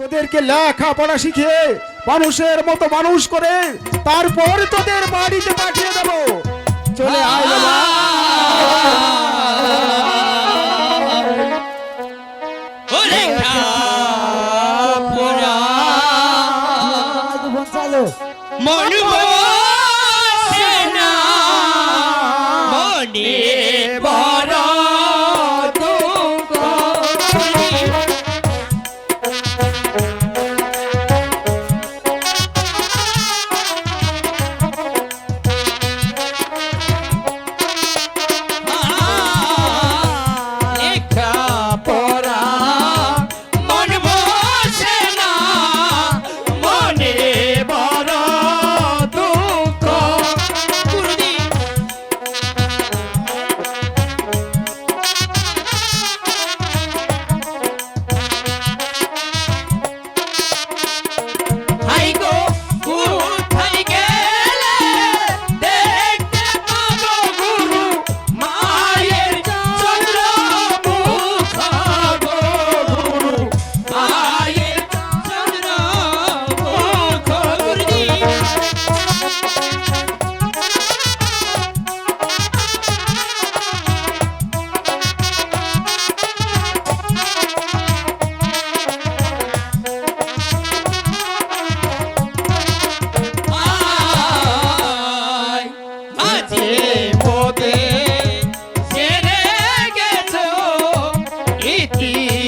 তোদেরকে লেখাপড়া শিখিয়ে মানুষের মতো মানুষ করে তারপর তোদের বাড়িতে পাঠিয়ে দেবো। চলে আয় বাবা। মন বসে Yeah.